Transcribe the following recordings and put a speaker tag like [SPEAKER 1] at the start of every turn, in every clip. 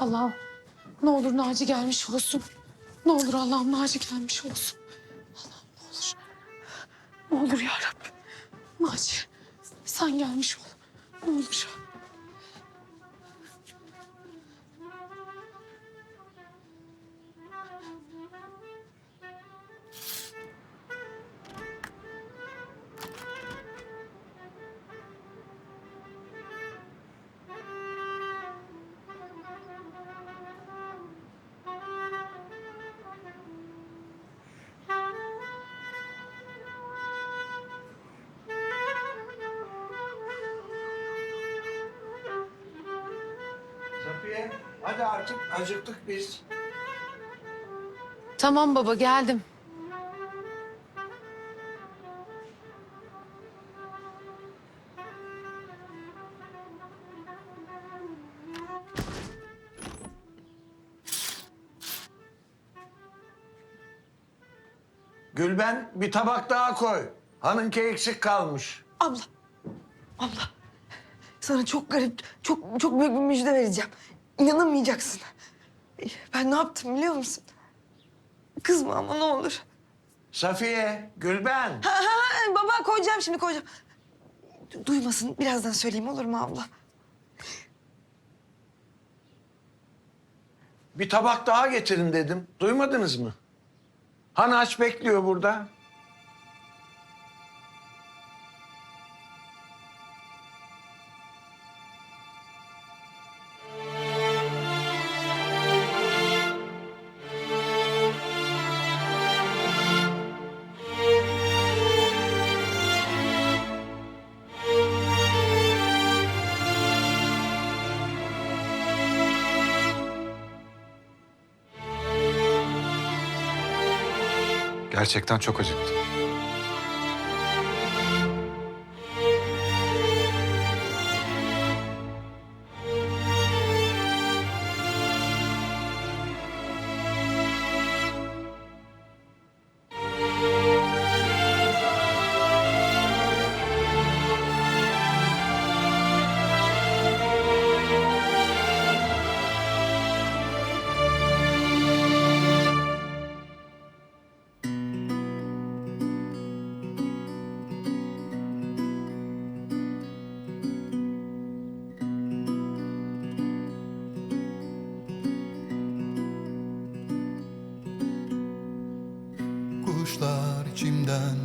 [SPEAKER 1] Allah'ım ne olur Naci gelmiş olsun. Ne olur Allah'ım Naci gelmiş olsun. Allah'ım ne olur. Ne olur ya Rabbim. Naci sen gelmiş ol. Ne olur.
[SPEAKER 2] Hadi artık acıktık biz.
[SPEAKER 1] Tamam baba geldim.
[SPEAKER 2] Gülben bir tabak daha koy. Hanınki eksik kalmış.
[SPEAKER 3] Abla, abla. Sana çok garip, çok çok büyük bir müjde vereceğim. İnanamayacaksın. Ben ne yaptım biliyor musun? Kızma ama ne olur.
[SPEAKER 2] Safiye, Gülben.
[SPEAKER 3] Ha, ha, ha, baba koyacağım şimdi koyacağım. Du- Duymasın birazdan söyleyeyim olur mu abla?
[SPEAKER 2] Bir tabak daha getirin dedim. Duymadınız mı? Han aç bekliyor burada.
[SPEAKER 4] Gerçekten çok acıktım.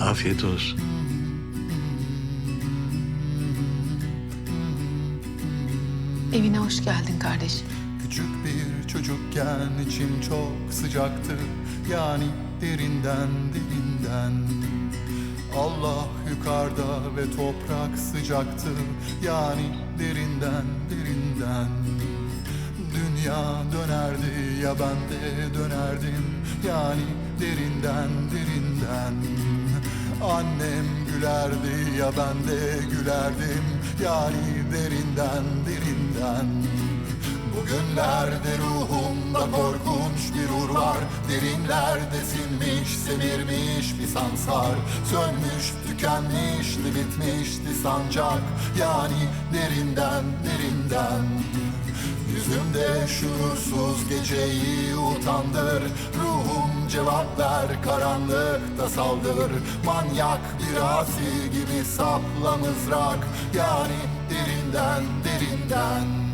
[SPEAKER 2] Afiyet olsun.
[SPEAKER 1] Evine hoş geldin kardeşim.
[SPEAKER 5] Küçük bir çocukken içim çok sıcaktı. Yani derinden derinden. Allah yukarıda ve toprak sıcaktı. Yani derinden derinden. Dünya dönerdi ya ben de dönerdim. Yani derinden derinden Annem gülerdi ya ben de gülerdim. Yani derinden derinden. Bugünlerde ruhumda korkunç bir huzur var. Derinlerde sinmiş semirmiş bir sansar. Sönmüş tükenmişti bitmişti sancak. Yani derinden derinden. Yüzümde şuursuz geceyi utandır. Ruhum cevap ver karanlıkta saldır Manyak bir asi gibi sapla mızrak. Yani derinden derinden